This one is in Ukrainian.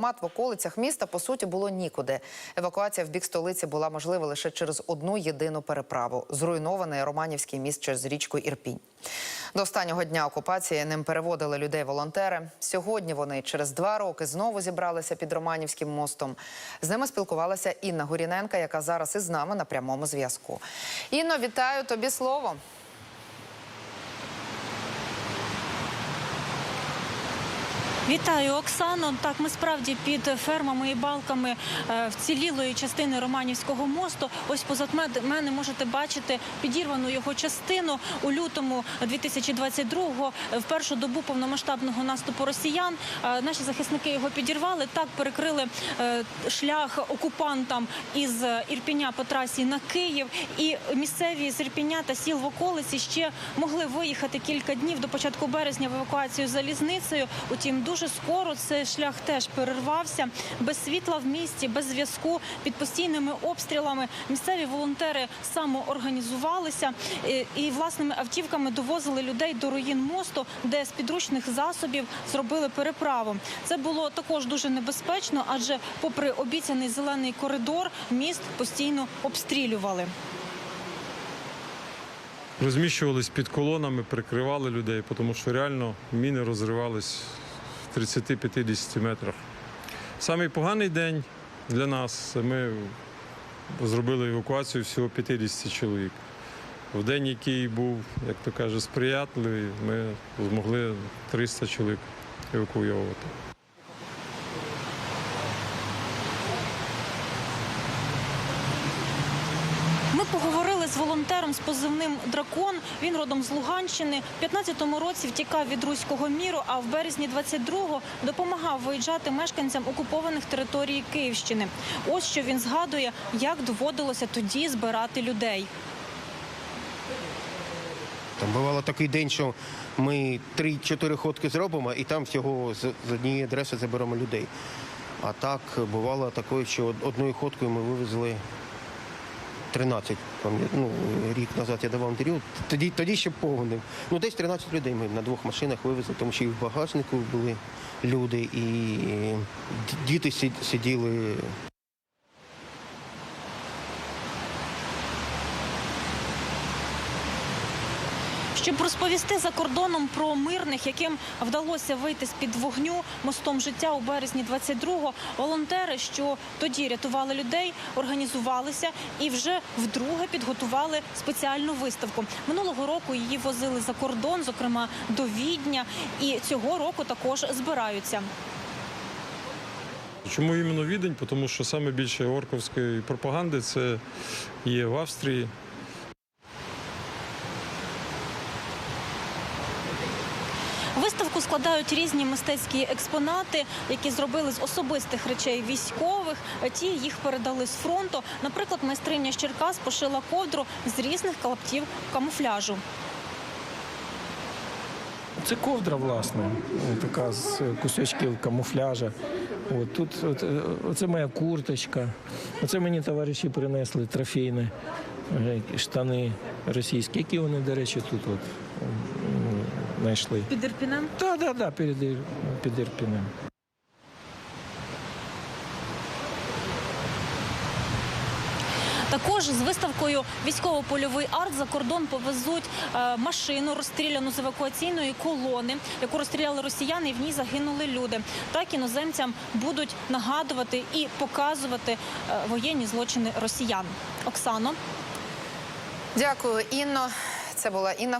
Мат в околицях міста по суті було нікуди. Евакуація в бік столиці була можлива лише через одну єдину переправу зруйнований Романівський міст через річку Ірпінь. До останнього дня окупації ним переводили людей волонтери. Сьогодні вони через два роки знову зібралися під Романівським мостом. З ними спілкувалася Інна Гуріненка, яка зараз із нами на прямому зв'язку. Інно, вітаю тобі слово. Вітаю, Оксано. Так, ми справді під фермами і балками е, вцілілої частини Романівського мосту. Ось позад мене можете бачити підірвану його частину у лютому 2022-го, е, в першу добу повномасштабного наступу росіян. е, Наші захисники його підірвали. Так перекрили шлях окупантам із Ірпіня по трасі на Київ. І місцеві з Ірпіня та сіл в околиці ще могли виїхати кілька днів до початку березня в евакуацію залізницею. Утім, дуже скоро цей шлях теж перервався без світла в місті, без зв'язку під постійними обстрілами. Місцеві волонтери самоорганізувалися і, і власними автівками довозили людей до руїн мосту, де з підручних засобів зробили переправу. Це було також дуже небезпечно, адже, попри обіцяний зелений коридор, міст постійно обстрілювали. Розміщувались під колонами, прикривали людей, тому що реально міни розривались 30-50 метрах. Самий поганий день для нас ми зробили евакуацію всього 50 чоловік. В день, який був, як то каже, сприятливий, ми змогли 300 чоловік евакуйовувати. Ми поговорили з волонтером з позивним Дракон. Він родом з Луганщини. В 15-му році втікав від руського міру, а в березні 22-го допомагав виїжджати мешканцям окупованих територій Київщини. Ось що він згадує, як доводилося тоді збирати людей. Там бувало такий день, що ми 3-4 ходки зробимо, і там всього з однієї адреси заберемо людей. А так бувало таке, що одною ходкою ми вивезли 13. Ну, рік назад я давав інтерв'ю. Тоді, тоді ще повним. Ну, десь 13 людей ми на двох машинах вивезли, тому що і в багажнику були люди, і діти сиділи Щоб розповісти за кордоном про мирних, яким вдалося вийти з під вогню мостом життя у березні 22-го, волонтери, що тоді рятували людей, організувалися і вже вдруге підготували спеціальну виставку. Минулого року її возили за кордон, зокрема до Відня, і цього року також збираються. Чому іменно Відень? Тому що саме більше орковської пропаганди це є в Австрії. Виставку складають різні мистецькі експонати, які зробили з особистих речей військових. Ті їх передали з фронту. Наприклад, майстриня з Черкас пошила ковдру з різних клаптів камуфляжу. Це ковдра, власне, така з кусочків камуфляжа. От тут от, е, оце моя курточка. Оце мені товариші принесли трофейні е, штани російські, які вони, до речі, тут от знайшли. Під Ірпінем Так, так, так, перед Ір- під Ірпінем. також з виставкою військово-польовий арт за кордон повезуть е, машину, розстріляну з евакуаційної колони, яку розстріляли росіяни, і в ній загинули люди. Так іноземцям будуть нагадувати і показувати е, воєнні злочини росіян. Оксано. Дякую, Інно. Це була Інна